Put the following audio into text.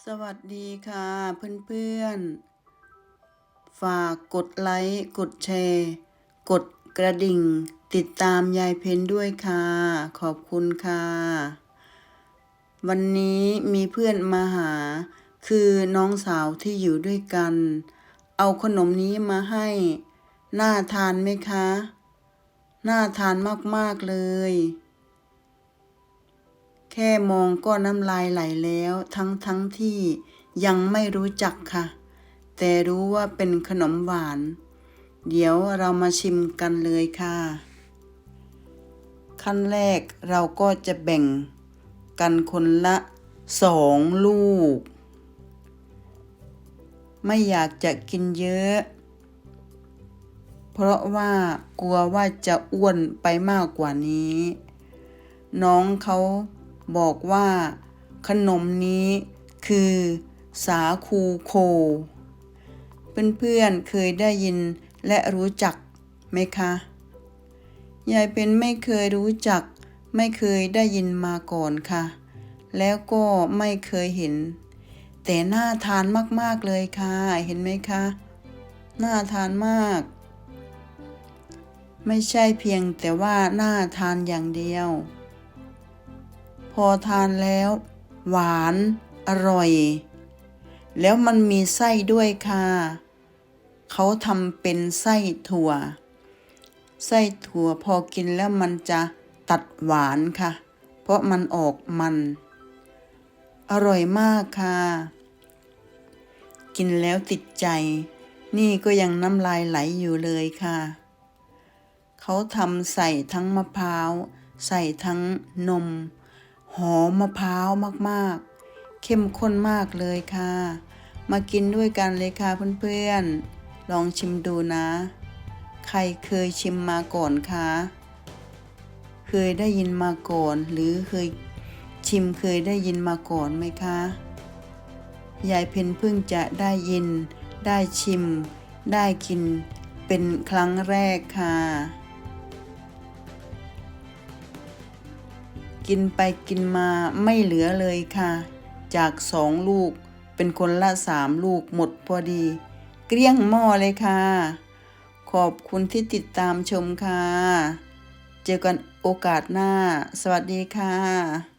สวัสดีค่ะเพื่อนๆ ฝากกดไลค์ กดแชร์ กดกระดิ่ง ติดตามยายเพนด้วยค่ะ ขอบคุณค่ะ วันนี้มีเพื่อนมาหา คือน้องสาวที่อยู่ด้วยกัน เอาขนมนี้มาให้ น่าทานไหมคะ น่าทานมากๆเลย แค่มองก็น้ำลายไหลแล้วทั้งทั้งที่ยังไม่รู้จักค่ะ แต่รู้ว่าเป็นขนมหวาน เดี๋ยวเรามาชิมกันเลยค่ะ ขั้นแรกเราก็จะแบ่งกันคนละสองลูก ไม่อยากจะกินเยอะ เพราะว่ากลัวว่าจะอ้วนไปมากกว่านี้ น้องเขา บอกว่า ขนมนี้คือ สาคูโค เพื่อนๆเคยได้ยินและรู้จักไหมคะ ยายเป็นไม่เคยรู้จัก ไม่เคยได้ยินมาก่อนค่ะ แล้วก็ไม่เคยเห็น แต่น่าทานมากๆเลยค่ะ เห็นไหมคะ น่าทานมาก ไม่ใช่เพียงแต่ว่าน่าทานอย่างเดียว พอทานแล้ว หวานอร่อย แล้วมันมีไส้ด้วยค่ะ เขาทำเป็นไส้ถั่ว ไส้ถั่วพอกินแล้วมันจะตัดหวานค่ะ เพราะมันออกมัน อร่อยมากค่ะ กินแล้วติดใจ นี่ก็ยังน้ำลายไหลอยู่เลยค่ะ เขาทำใส่ทั้งมะพร้าว ใส่ทั้งนม หอมมะพร้าวมากๆ เข้มข้นมากเลยค่ะ มากินด้วยกันเลยค่ะเพื่อนๆ ลองชิมดูนะ ใครเคยชิมมาก่อนคะ เคยได้ยินมาก่อน หรือเคยชิมเคยได้ยินมาก่อนไหมคะ ยายเพนเพิ่งจะได้ยิน ได้ชิม ได้กิน เป็นครั้งแรกค่ะ กินไปกินมาไม่เหลือเลยค่ะ จากสองลูกเป็นคนละสามลูกหมดพอดี เกลี้ยงหม้อเลยค่ะ ขอบคุณที่ติดตามชมค่ะ เจอกันโอกาสหน้า สวัสดีค่ะ